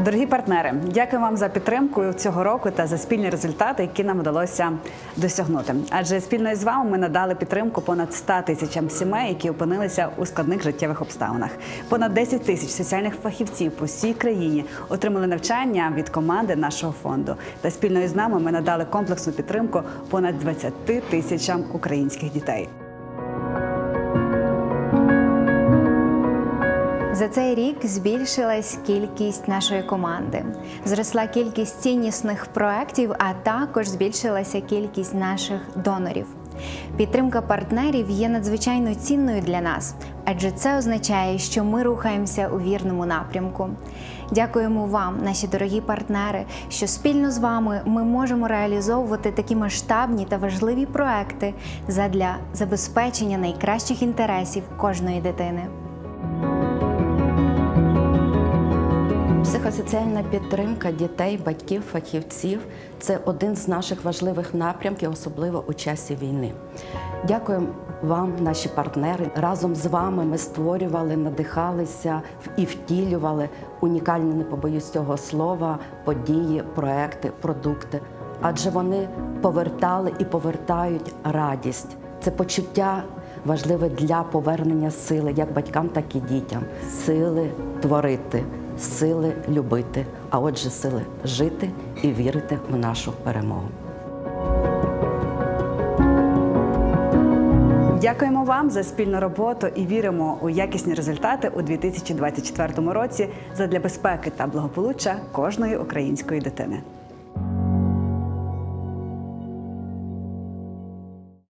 Дорогі партнери, дякую вам за підтримку цього року та за спільні результати, які нам вдалося досягнути. Адже спільно з вами ми надали підтримку понад 100 тисячам сімей, які опинилися у складних життєвих обставинах. Понад 10 тисяч соціальних фахівців по всій країні отримали навчання від команди нашого фонду. Та спільно із нами ми надали комплексну підтримку понад 20 тисячам українських дітей. За цей рік збільшилась кількість нашої команди, зросла кількість ціннісних проєктів, а також збільшилася кількість наших донорів. Підтримка партнерів є надзвичайно цінною для нас, адже це означає, що ми рухаємося у вірному напрямку. Дякуємо вам, наші дорогі партнери, що спільно з вами ми можемо реалізовувати такі масштабні та важливі проекти задля забезпечення найкращих інтересів кожної дитини. Психосоціальна підтримка дітей, батьків, фахівців це один з наших важливих напрямків, особливо у часі війни. Дякуємо вам, наші партнери. Разом з вами ми створювали, надихалися і втілювали унікальні, не побоюсь цього слова, події, проекти, продукти. Адже вони повертали і повертають радість. Це почуття важливе для повернення сили, як батькам, так і дітям. Сили творити, сили любити, а отже, сили жити і вірити в нашу перемогу. Дякуємо вам за спільну роботу і віримо у якісні результати у 2024 році задля безпеки та благополуччя кожної української дитини.